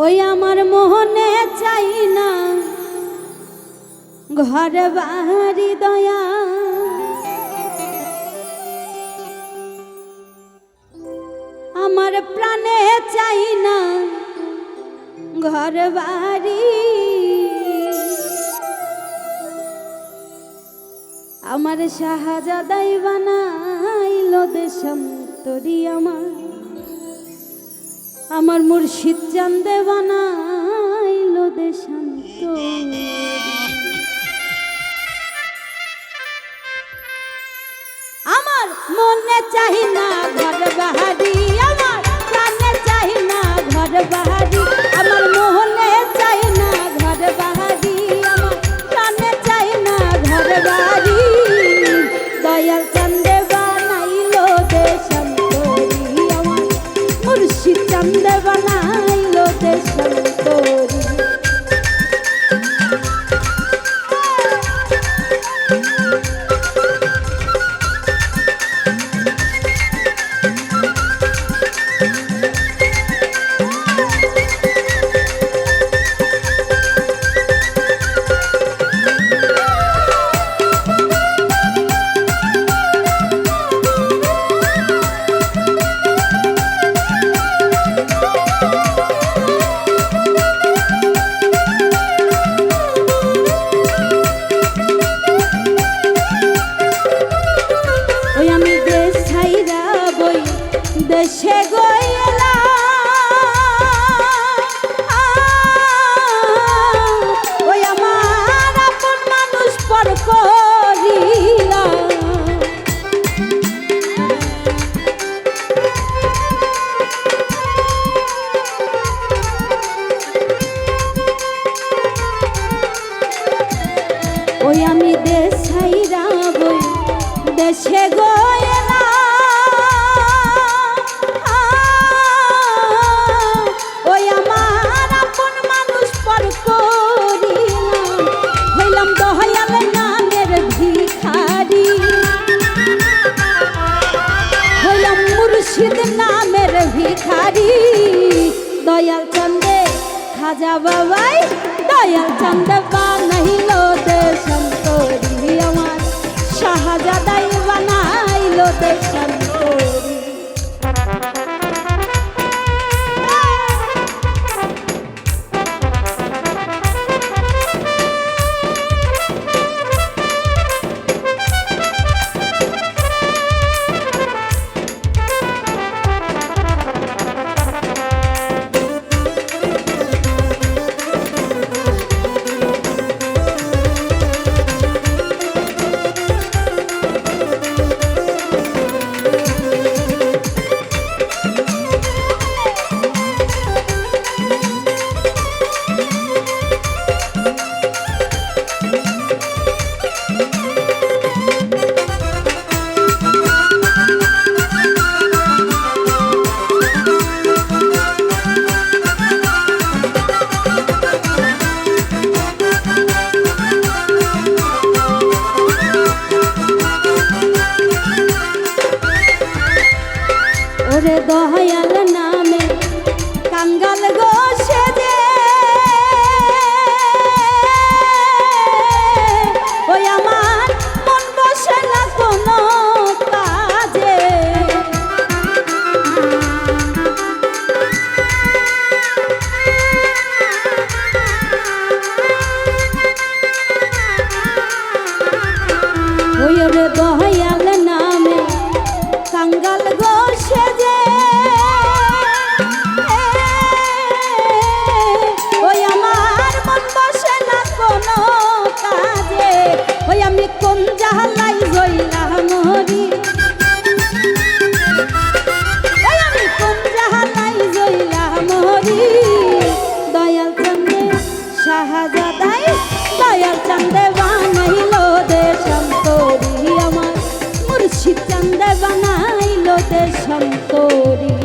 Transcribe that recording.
ওই আমার মোহনে চাই না। ঘর বাড়ি দয়া। আমার প্রাণে চাই না ঘর বাড়ি। আমার শাহজাদাই বানাইল দেশান্তরি আমার। আমার মুর্শিদ চান্দে বানাইল দেশান্ত আমার মনে চাই না ঘর বাহারি নামের ভিখারি। দয়াল চন্দে খাজা বাবাই দয়াল চন্দে বানাইল দেশান্তরি আমার। শাহজাদাই বানাইল দেশান্তরি। ওরে দয়াল নামে। কাঙ্গাল গো দয়াল চন্দে বানাইল দেশান্তরি আমার মুর্শিদ চন্দে বানাইল দেশান্তরি